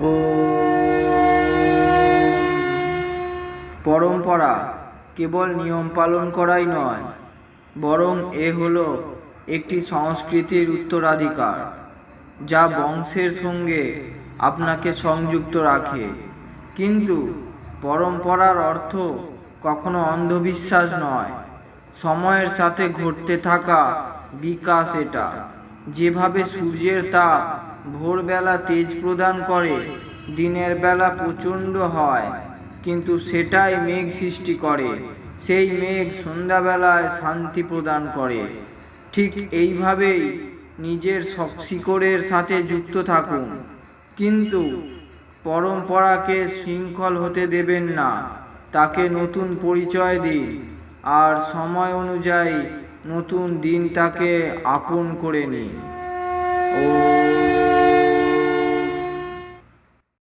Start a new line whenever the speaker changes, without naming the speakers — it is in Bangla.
ও পরম্পরা কেবল নিয়ম পালন করাই নয়, বরং এ হলো একটি সংস্কৃতির উত্তরাধিকার, যা বংশের সঙ্গে আপনাকে সংযুক্ত রাখে। কিন্তু পরম্পরার অর্থ কখনো অন্ধবিশ্বাস নয়, সময়ের সাথে ঘটতে থাকা বিকাশ এটা। যেভাবে সূর্যের তাপ ভোরবেলা তেজ প্রদান করে, দিনের বেলা প্রচণ্ড হয়। কিন্তু সেটাই মেঘ সৃষ্টি করে, সেই মেঘ সন্ধ্যাবেলায় শান্তি প্রদান করে। ঠিক এইভাবেই নিজের শিকড়ের সাথে যুক্ত থাকুন। কিন্তু পরম্পরাকে শৃঙ্খল হতে দেবেন না, তাকে নতুন পরিচয় দিন, আর সময় অনুযায়ী নতুন দিন তাকে আপন করে নিন।